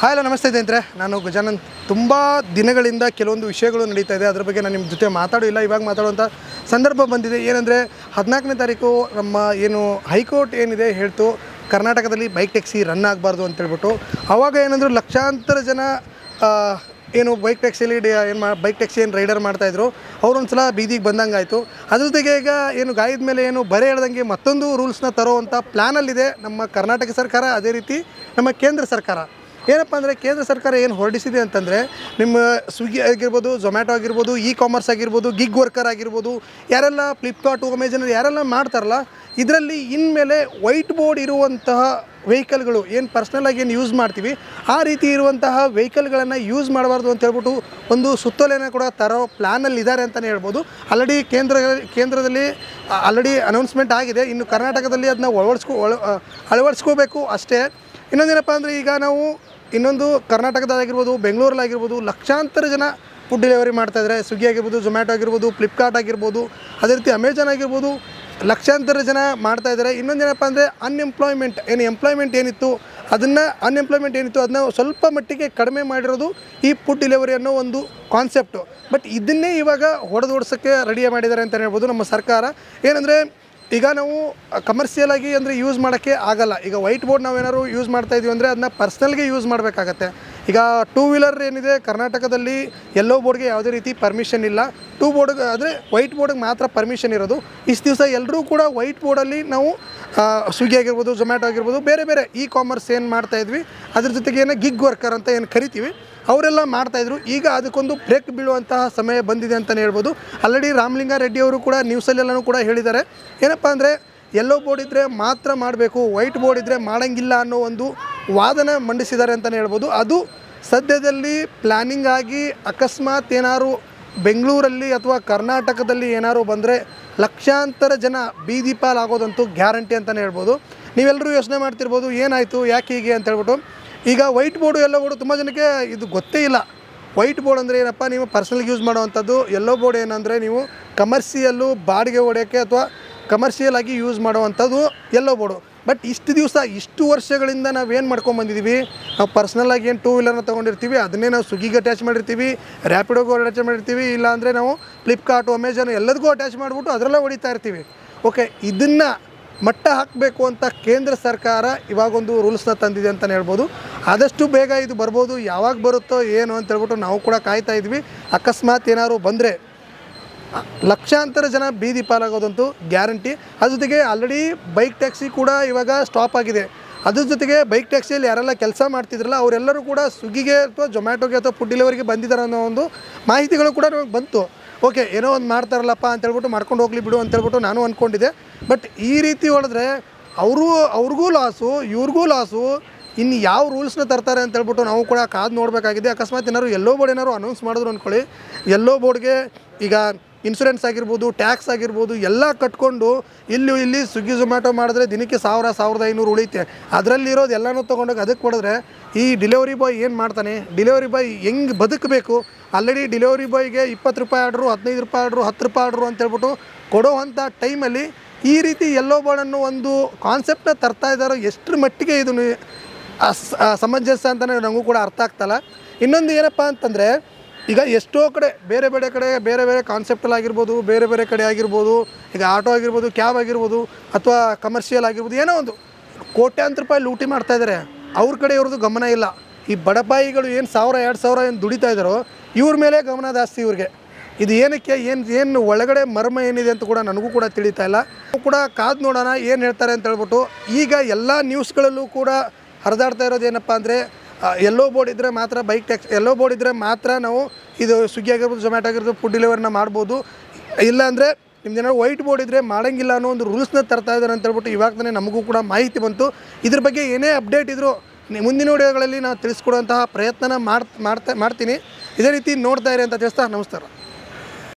Hi hello ನಮಸ್ತೆ ಸ್ನೇಹಿತರೆ. ನಾನು ಗಜಾನಂದ್. ತುಂಬ ದಿನಗಳಿಂದ ಕೆಲವೊಂದು ವಿಷಯಗಳು ನಡೀತಾ ಇದೆ. ಅದ್ರ ಬಗ್ಗೆ ನಾನು ನಿಮ್ಮ ಜೊತೆ ಮಾತಾಡಿಲ್ಲ ಇವಾಗ ಮಾತಾಡುವಂಥ ಸಂದರ್ಭ ಬಂದಿದೆ. ಏನಂದರೆ, ಹದಿನಾಲ್ಕನೇ ತಾರೀಕು ನಮ್ಮ ಏನು ಹೈಕೋರ್ಟ್ ಏನಿದೆ ಹೇಳ್ತು, ಕರ್ನಾಟಕದಲ್ಲಿ ಬೈಕ್ ಟ್ಯಾಕ್ಸಿ ರನ್ ಆಗಬಾರ್ದು ಅಂತೇಳ್ಬಿಟ್ಟು ಅವಾಗ ಏನಂದ್ರೆ ಲಕ್ಷಾಂತರ ಜನ ಏನು ಬೈಕ್ ಟ್ಯಾಕ್ಸಿಲಿ ಏನು ಮಾ, ಬೈಕ್ ಟ್ಯಾಕ್ಸಿ ಏನು ರೈಡರ್ ಮಾಡ್ತಾಯಿದ್ರು ಅವ್ರೊಂದು ಸಲ ಬೀದಿಗೆ ಬಂದಂಗೆ ಆಯಿತು ಅದ್ರ ಜೊತೆಗೆ ಈಗ ಏನು ಗಾಯದ ಮೇಲೆ ಏನು ಬರೆ ಹೇಳ್ದಂಗೆ ಮತ್ತೊಂದು ರೂಲ್ಸ್ನ ತರೋವಂಥ ಪ್ಲ್ಯಾನಲ್ಲಿದೆ ನಮ್ಮ ಕರ್ನಾಟಕ ಸರ್ಕಾರ. ಅದೇ ರೀತಿ ನಮ್ಮ ಕೇಂದ್ರ ಸರ್ಕಾರ. ಏನಪ್ಪ ಅಂದರೆ ಕೇಂದ್ರ ಸರ್ಕಾರ ಏನು ಹೊರಡಿಸಿದೆ ಅಂತಂದರೆ ನಿಮ್ಮ ಸ್ವಿಗ್ಗಿ ಆಗಿರ್ಬೋದು ಝೊಮ್ಯಾಟೊ ಆಗಿರ್ಬೋದು ಇ ಕಾಮರ್ಸ್ ಆಗಿರ್ಬೋದು ಗಿಗ್ ವರ್ಕರ್ ಆಗಿರ್ಬೋದು, ಯಾರೆಲ್ಲ ಫ್ಲಿಪ್ಕಾರ್ಟ್ ಅಮೆಜಾನ್ ಯಾರೆಲ್ಲ ಮಾಡ್ತಾರಲ್ಲ, ಇದರಲ್ಲಿ ಇನ್ಮೇಲೆ ವೈಟ್ ಬೋರ್ಡ್ ಇರುವಂತಹ ವೆಹಿಕಲ್ಗಳು ಏನು ಪರ್ಸ್ನಲಾಗಿ ಏನು ಯೂಸ್ ಮಾಡ್ತೀವಿ, ಆ ರೀತಿ ಇರುವಂತಹ ವೆಹಿಕಲ್ಗಳನ್ನು ಯೂಸ್ ಮಾಡಬಾರ್ದು ಅಂತ ಹೇಳ್ಬಿಟ್ಟು ಒಂದು ಸುತ್ತೋಲೆನ ಕೂಡ ತರೋ ಪ್ಲ್ಯಾನಲ್ಲಿ ಇದ್ದಾರೆ ಅಂತಲೇ ಹೇಳ್ಬೋದು. ಆಲ್ರೆಡಿ ಕೇಂದ್ರ, ಕೇಂದ್ರದಲ್ಲಿ ಆಲ್ರೆಡಿ ಅನೌನ್ಸ್ಮೆಂಟ್ ಆಗಿದೆ. ಇನ್ನು ಕರ್ನಾಟಕದಲ್ಲಿ ಅದನ್ನ ಅಳವಡಿಸ್ಕೊ ಒಳ ಅಳವಡಿಸ್ಕೋಬೇಕು ಅಷ್ಟೇ. ಇನ್ನೊಂದೇನಪ್ಪ ಅಂದರೆ ಈಗ ನಾವು ಇನ್ನೊಂದು ಕರ್ನಾಟಕದಾಗಿರ್ಬೋದು ಬೆಂಗಳೂರಲ್ಲಾಗಿರ್ಬೋದು ಲಕ್ಷಾಂತರ ಜನ ಫುಡ್ ಡೆಲಿವರಿ ಮಾಡ್ತಾಯಿದ್ದಾರೆ ಸ್ವಿಗ್ಗಿ ಆಗಿರ್ಬೋದು ಝೊಮ್ಯಾಟೊ ಆಗಿರ್ಬೋದು ಫ್ಲಿಪ್ಕಾರ್ಟ್ ಆಗಿರ್ಬೋದು, ಅದೇ ರೀತಿ ಅಮೆಝಾನ್ ಆಗಿರ್ಬೋದು, ಲಕ್ಷಾಂತರ ಜನ ಮಾಡ್ತಾ ಇದ್ದಾರೆ. ಇನ್ನೊಂದೇನಪ್ಪ ಅಂದರೆ ಅನ್ಎಂಪ್ಲಾಯ್ಮೆಂಟ್ ಏನು ಎಂಪ್ಲಾಯ್ಮೆಂಟ್ ಏನಿತ್ತು, ಅದನ್ನು ಅನ್ಎಂಪ್ಲಾಯ್ಮೆಂಟ್ ಏನಿತ್ತು, ಅದನ್ನ ಸ್ವಲ್ಪ ಮಟ್ಟಿಗೆ ಕಡಿಮೆ ಮಾಡಿರೋದು ಈ ಫುಡ್ ಡೆಲಿವರಿ ಅನ್ನೋ ಒಂದು ಕಾನ್ಸೆಪ್ಟು ಬಟ್ ಇದನ್ನೇ ಇವಾಗ ಹೊಡೆದೋಡ್ಸೋಕ್ಕೆ ರೆಡಿ ಮಾಡಿದ್ದಾರೆ ಅಂತಲೇ ಹೇಳ್ಬೋದು ನಮ್ಮ ಸರ್ಕಾರ. ಏನಂದರೆ ಈಗ ನಾವು ಕಮರ್ಷಿಯಲ್ ಆಗಿ ಅಂದರೆ ಯೂಸ್ ಮಾಡೋಕ್ಕೆ ಆಗಲ್ಲ. ಈಗ ವೈಟ್ ಬೋರ್ಡ್ ನಾವೇನಾದ್ರು ಯೂಸ್ ಮಾಡ್ತಾ ಇದೀವಿ ಅಂದರೆ ಅದನ್ನ ಪರ್ಸ್ನಲ್ಗೆ ಯೂಸ್ ಮಾಡಬೇಕಾಗತ್ತೆ. ಈಗ ಟೂ ವೀಲರ್ ಏನಿದೆ, ಕರ್ನಾಟಕದಲ್ಲಿ ಎಲ್ಲೋ ಬೋರ್ಡ್ಗೆ ಯಾವುದೇ ರೀತಿ ಪರ್ಮಿಷನ್ ಇಲ್ಲ. ಟೂ ಬೋರ್ಡ್ ಆದರೆ ವೈಟ್ ಬೋರ್ಡ್ಗೆ ಮಾತ್ರ ಪರ್ಮಿಷನ್ ಇರೋದು. ಇಷ್ಟು ದಿವಸ ಎಲ್ಲರೂ ಕೂಡ ವೈಟ್ ಬೋರ್ಡಲ್ಲಿ ನಾವು ಸ್ವಿಗ್ಗಿ ಆಗಿರ್ಬೋದು ಝೊಮ್ಯಾಟೊ ಆಗಿರ್ಬೋದು, ಬೇರೆ ಬೇರೆ ಇ ಕಾಮರ್ಸ್ ಏನು ಮಾಡ್ತಾ ಇದ್ವಿ, ಅದ್ರ ಜೊತೆಗೆ ಏನೋ ಗಿಗ್ ವರ್ಕರ್ ಅಂತ ಏನು ಕರಿತೀವಿ. ಅವರೆಲ್ಲ ಮಾಡ್ತಾಯಿದ್ರು ಈಗ ಅದಕ್ಕೊಂದು ಬ್ರೇಕ್ ಬೀಳುವಂತಹ ಸಮಯ ಬಂದಿದೆ ಅಂತಲೇ ಹೇಳ್ಬೋದು. ಆಲ್ರೆಡಿ ರಾಮಲಿಂಗಾರೆಡ್ಡಿ ಅವರು ಕೂಡ ನ್ಯೂಸಲ್ಲೆಲ್ಲನೂ ಕೂಡ ಹೇಳಿದ್ದಾರೆ. ಏನಪ್ಪ ಅಂದರೆ ಎಲ್ಲೋ ಬೋರ್ಡ್ ಇದ್ದರೆ ಮಾತ್ರ ಮಾಡಬೇಕು ವೈಟ್ ಬೋರ್ಡ್ ಇದ್ದರೆ ಮಾಡೋಂಗಿಲ್ಲ ಅನ್ನೋ ಒಂದು ವಾದನ ಮಂಡಿಸಿದ್ದಾರೆ ಅಂತಲೇ ಹೇಳ್ಬೋದು. ಅದು ಸದ್ಯದಲ್ಲಿ ಪ್ಲ್ಯಾನಿಂಗ್ ಆಗಿ ಅಕಸ್ಮಾತ್ ಏನಾದ್ರು ಬೆಂಗಳೂರಲ್ಲಿ ಅಥವಾ ಕರ್ನಾಟಕದಲ್ಲಿ ಏನಾದ್ರು ಬಂದರೆ ಲಕ್ಷಾಂತರ ಜನ ಬೀದಿ ಪಾಲಾಗೋದಂತೂ ಗ್ಯಾರಂಟಿ ಅಂತಲೇ ಹೇಳ್ಬೋದು. ನೀವೆಲ್ಲರೂ ಯೋಚನೆ ಮಾಡ್ತಿರ್ಬೋದು, ಏನಾಯಿತು, ಯಾಕೆ ಹೀಗೆ ಅಂತ ಹೇಳ್ಬಿಟ್ಟು. ಈಗ ವೈಟ್ ಬೋರ್ಡು ಎಲ್ಲೋ ಬೋರ್ಡು ತುಂಬ ಜನಕ್ಕೆ ಇದು ಗೊತ್ತೇ ಇಲ್ಲ. ವೈಟ್ ಬೋರ್ಡ್ ಅಂದರೆ ಏನಪ್ಪ, ನೀವು ಪರ್ಸನಲ್ ಯೂಸ್ ಮಾಡುವಂಥದ್ದು ಎಲ್ಲೋ ಬೋರ್ಡ್ ಏನಂದರೆ ನೀವು ಕಮರ್ಷಿಯಲ್ಲು ಬಾಡಿಗೆ ಹೊಡೆಯೋಕ್ಕೆ ಅಥವಾ ಕಮರ್ಷಿಯಲ್ ಆಗಿ ಯೂಸ್ ಮಾಡುವಂಥದ್ದು ಎಲ್ಲೋ ಬೋರ್ಡು ಬಟ್ ಇಷ್ಟು ದಿವಸ, ಇಷ್ಟು ವರ್ಷಗಳಿಂದ ನಾವು ಏನು ಮಾಡ್ಕೊಂಬಂದಿದ್ದೀವಿ ನಾವು ಪರ್ಸ್ನಲ್ಲಾಗಿ ಏನು ಟೂ ವೀಲರ್ನ ತೊಗೊಂಡಿರ್ತೀವಿ, ಅದನ್ನೇ ನಾವು ಸ್ವಿಗ್ಗಿಗೆ ಅಟ್ಯಾಚ್ ಮಾಡಿರ್ತೀವಿ ರ್ಯಾಪಿಡೋಗೂ ಅಟ್ಯಾಚ್ ಮಾಡಿರ್ತೀವಿ, ಇಲ್ಲಾಂದರೆ ನಾವು ಫ್ಲಿಪ್ಕಾರ್ಟು ಅಮೆಝಾನು ಎಲ್ಲದಕ್ಕೂ ಅಟ್ಯಾಚ್ ಮಾಡಿಬಿಟ್ಟು ಅದರಲ್ಲೇ ಹೊಡಿತಾ ಇರ್ತೀವಿ. ಓಕೆ ಇದನ್ನು ಮಟ್ಟ ಹಾಕಬೇಕು ಅಂತ ಕೇಂದ್ರ ಸರ್ಕಾರ ಇವಾಗೊಂದು ರೂಲ್ಸ್ನ ತಂದಿದೆ ಅಂತಲೇ ಹೇಳ್ಬೋದು. ಆದಷ್ಟು ಬೇಗ ಇದು ಬರ್ಬೋದು. ಯಾವಾಗ ಬರುತ್ತೋ ಏನು ಅಂತ ಹೇಳ್ಬಿಟ್ಟು ನಾವು ಕೂಡ ಕಾಯ್ತಾ ಇದ್ವಿ. ಅಕಸ್ಮಾತ್ ಏನಾದ್ರು ಬಂದರೆ ಲಕ್ಷಾಂತರ ಜನ ಬೀದಿ ಪಾಲಾಗೋದಂತೂ ಗ್ಯಾರಂಟಿ. ಅದ್ರ ಜೊತೆಗೆ ಆಲ್ರೆಡಿ ಬೈಕ್ ಟ್ಯಾಕ್ಸಿ ಕೂಡ ಇವಾಗ ಸ್ಟಾಪ್ ಆಗಿದೆ. ಅದ್ರ ಜೊತೆಗೆ ಬೈಕ್ ಟ್ಯಾಕ್ಸಿಯಲ್ಲಿ ಯಾರೆಲ್ಲ ಕೆಲಸ ಮಾಡ್ತಿದ್ರಲ್ಲ, ಅವರೆಲ್ಲರೂ ಕೂಡ ಸ್ವಿಗ್ಗಿಗೆ ಅಥವಾ ಜೊಮ್ಯಾಟೊಗೆ ಅಥವಾ ಫುಡ್ ಡೆಲಿವರಿಗೆ ಬಂದಿದ್ದಾರೆ ಅನ್ನೋ ಒಂದು ಮಾಹಿತಿಗಳು ಕೂಡ ನಮಗೆ ಬಂತು. ಓಕೆ, ಏನೋ ಒಂದು ಮಾಡ್ತಾರಲ್ಲಪ್ಪ ಅಂತ ಹೇಳ್ಬಿಟ್ಟು ಮಾಡ್ಕೊಂಡು ಹೋಗ್ಲಿ ಬಿಡು ಅಂತ ಹೇಳ್ಬಿಟ್ಟು ನಾನು ಅಂದ್ಕೊಂಡಿದ್ದೆ ಬಟ್ ಈ ರೀತಿ ಹೊಡೆದ್ರೆ ಅವರು, ಅವ್ರಿಗೂ ಲಾಸು ಇವ್ರಿಗೂ ಲಾಸು ಇನ್ನು ಯಾವ ರೂಲ್ಸ್ನ ತರ್ತಾರೆ ಅಂತ ಹೇಳ್ಬಿಟ್ಟು ನಾವು ಕೂಡ ಕಾದು ನೋಡಬೇಕಾಗಿದೆ. ಅಕಸ್ಮಾತ್ ಏನಾದ್ರು ಎಲ್ಲೋ ಬೋರ್ಡ್ ಏನಾದ್ರು ಅನೌನ್ಸ್ ಮಾಡಿದ್ರು ಅಂದ್ಕೊಳ್ಳಿ ಎಲ್ಲೋ ಬೋರ್ಡ್ಗೆ ಈಗ ಇನ್ಶೂರೆನ್ಸ್ ಆಗಿರ್ಬೋದು ಟ್ಯಾಕ್ಸ್ ಆಗಿರ್ಬೋದು, ಎಲ್ಲ ಕಟ್ಕೊಂಡು ಇಲ್ಲಿ ಇಲ್ಲಿ ಸ್ವಿಗ್ಗಿ ಝೊಮ್ಯಾಟೊ ಮಾಡಿದ್ರೆ ದಿನಕ್ಕೆ ಸಾವಿರ, ಸಾವಿರದ ಐನೂರು ಉಳಿತೆ ಅದರಲ್ಲಿರೋದು ಎಲ್ಲನೂ ತೊಗೊಂಡೋಗಿ ಅದಕ್ಕೆ ಕೊಡಿದ್ರೆ ಈ ಡಿಲಿವರಿ ಬಾಯ್ ಏನು ಮಾಡ್ತಾನೆ? ಡಿಲಿವರಿ ಬಾಯ್ ಹೆಂಗೆ ಬದುಕಬೇಕು? ಆಲ್ರೆಡಿ ಡಿಲಿವರಿ ಬಾಯ್ಗೆ ಇಪ್ಪತ್ತು ರೂಪಾಯಿ ಆರ್ಡ್ರು, ಹದಿನೈದು ರೂಪಾಯಿ ಆರ್ಡ್ರು, ಹತ್ತು ರೂಪಾಯಿ ಆರ್ಡ್ರು ಅಂತ ಹೇಳ್ಬಿಟ್ಟು ಕೊಡೋವಂಥ ಟೈಮಲ್ಲಿ ಈ ರೀತಿ ಎಲ್ಲೋ ಬಾಳನ್ನು ಒಂದು ಕಾನ್ಸೆಪ್ಟನ್ನ ತರ್ತಾ ಇದ್ದಾರೋ, ಎಷ್ಟರ ಮಟ್ಟಿಗೆ ಇದನ್ನು ಸಮಂಜಸ ಅಂತಲೇ ನನಗೂ ಕೂಡ ಅರ್ಥ ಆಗ್ತಲ್ಲ ಇನ್ನೊಂದು ಏನಪ್ಪ ಅಂತಂದರೆ ಈಗ ಎಷ್ಟೋ ಕಡೆ, ಬೇರೆ ಬೇರೆ ಕಡೆ, ಬೇರೆ ಬೇರೆ ಕಾನ್ಸೆಪ್ಟಲ್ಲಾಗಿರ್ಬೋದು ಬೇರೆ ಬೇರೆ ಕಡೆ ಆಗಿರ್ಬೋದು, ಈಗ ಆಟೋ ಆಗಿರ್ಬೋದು ಕ್ಯಾಬ್ ಆಗಿರ್ಬೋದು, ಅಥವಾ ಕಮರ್ಷಿಯಲ್ ಆಗಿರ್ಬೋದು, ಏನೋ ಒಂದು ಕೋಟ್ಯಾಂತರ ರೂಪಾಯಿ ಲೂಟಿ ಮಾಡ್ತಾ ಇದ್ದಾರೆ ಅವ್ರ ಕಡೆ ಇವ್ರದ್ದು ಗಮನ ಇಲ್ಲ. ಈ ಬಡಪಾಯಿಗಳು ಏನು ಸಾವಿರ, ಎರಡು ಸಾವಿರ ಏನು ದುಡಿತಾ ಇದ್ದಾರೋ, ಇವ್ರ ಮೇಲೆ ಗಮನ ಜಾಸ್ತಿ ಇವ್ರಿಗೆ. ಇದು ಏನಕ್ಕೆ, ಏನು ಏನು ಒಳಗಡೆ ಮರ್ಮ ಏನಿದೆ ಅಂತ ಕೂಡ ನನಗೂ ಕೂಡ ತಿಳಿತಾ ಇಲ್ಲ. ಕೂಡ ಕಾದು ನೋಡೋಣ, ಏನು ಹೇಳ್ತಾರೆ ಅಂತ ಹೇಳ್ಬಿಟ್ಟು, ಈಗ ಎಲ್ಲ ನ್ಯೂಸ್ಗಳಲ್ಲೂ ಕೂಡ ಹರಿದಾಡ್ತಾ ಇರೋದು ಏನಪ್ಪ ಅಂದರೆ ಎಲ್ಲೋ ಬೋರ್ಡ್ ಇದ್ದರೆ ಮಾತ್ರ ಬೈಕ್ ಟ್ಯಾಕ್ಸ್ ಎಲ್ಲೋ ಬೋರ್ಡ್ ಇದ್ದರೆ ಮಾತ್ರ ನಾವು ಇದು ಸ್ವಿಗ್ಗಿ ಆಗಿರ್ಬೋದು ಝೊಮ್ಯಾಟೊ ಆಗಿರ್ಬೋದು ಫುಡ್ ಡೆಲಿವರಿನ ಮಾಡ್ಬೋದು. ಇಲ್ಲಾಂದರೆ ನಿಮ್ದೇನಾದ್ರು ವೈಟ್ ಬೋರ್ಡ್ ಇದ್ದರೆ ಮಾಡೋಂಗಿಲ್ಲ ಅನ್ನೋ ಒಂದು ರೂಲ್ಸ್ನ ತರ್ತಾ ಇದ್ದಾರೆ ಅಂತ ಹೇಳ್ಬಿಟ್ಟು ಇವಾಗ ತಾನೇ ನಮಗೂ ಕೂಡ ಮಾಹಿತಿ ಬಂತು. ಇದ್ರ ಬಗ್ಗೆ ಏನೇ ಅಪ್ಡೇಟ್ ಇದ್ದರೂ ಮುಂದಿನ ವಿಡಿಯೋಗಳಲ್ಲಿ ನಾವು ತಿಳಿಸ್ಕೊಡುವಂತಹ ಪ್ರಯತ್ನನ ಮಾಡ್ ಮಾಡ್ತಾ ಮಾಡ್ತೀನಿ. ಇದೇ ರೀತಿ ನೋಡ್ತಾ ಇರಿ ಅಂತ ತಿಳಿಸ್ತಾ ನಮಸ್ಕಾರ.